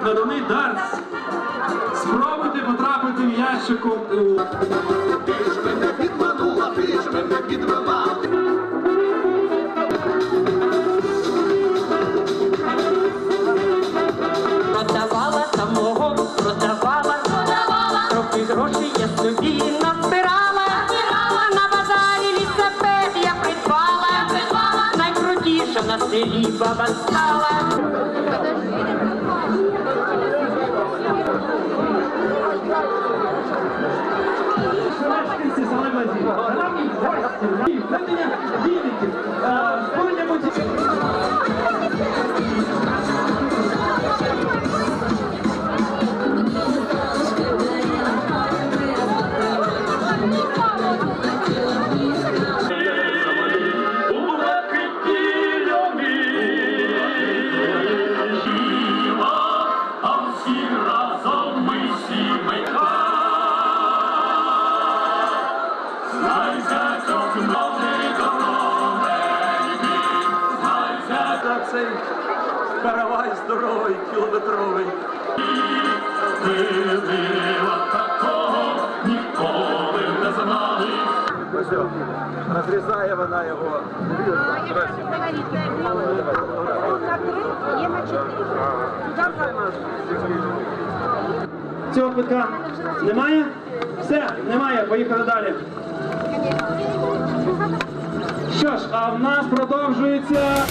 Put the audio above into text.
Дартс. Спробуйте потрапити м'ячиком у Ти ж мене підманула, ти ж мене підвела. Продавала самого, продавала, продавала, трохи грошей я собі deriva da sala. Разом ми сімейка. Знайся, чокноти дорогенькі, знайся, За цей каравай здоровий, кілометровий. вилила такого, ніколи не знали. Розрізає вона його. Є на чотири. Цього квитка немає? Все, немає, поїхали далі. Що ж, а в нас продовжується